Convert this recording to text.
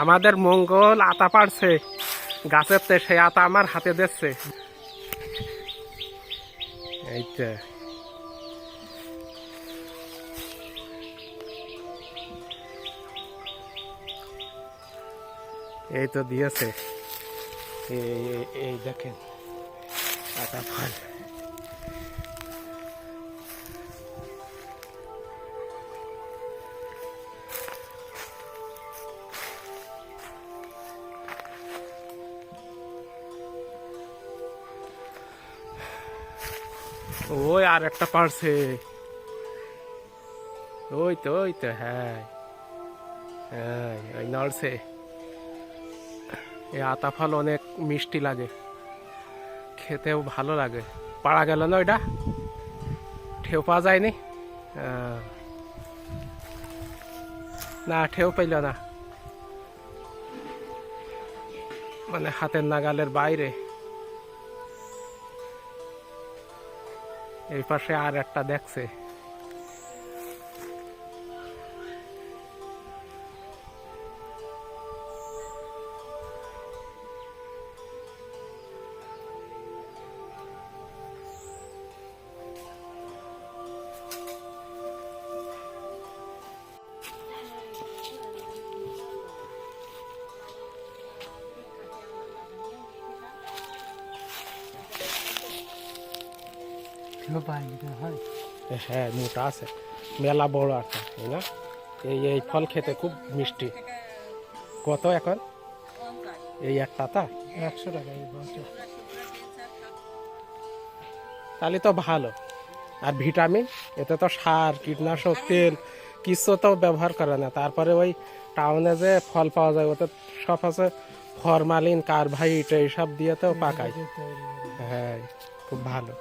আমাদের মঙ্গল আতা পাড়ছে। গাছের তে সেই আতা আমার হাতে দিচ্ছে। এই তো দিয়েছে। এই দেখেন, আতা ফল ওই আর একটা পারছে। ওই তো ওই তো হ্যাঁ। হ্যাঁ ওই নড়ছে। এই আতা ফল অনেক মিষ্টি লাগে। খেতেও ভালো লাগে। পাড়া গেল না ওইটা? ঠেউ পাওয়া যায়নি? আহ। না ঠেউ পাইল না। মানে হাতের নাগালের বাইরে। এই পাশে আর একটা দেখছে। হ্যাঁ মোটা আছে। মেলা বড় একটা তাই না? এই এই ফল খেতে খুব মিষ্টি। কত এখন? এই একটা তা? একশো টাকা তাহলে তো ভালো। আর ভিটামিন? এতে তো সার, কীটনাশক, তেল কিছু তো ব্যবহার করে না। তারপরে ওই টাউনে যে ফল পাওয়া যায়, ওতে সব আছে ফরমালিন কার্বাইট এইসব দিয়ে তো পাকায়। হ্যাঁ খুব ভালো।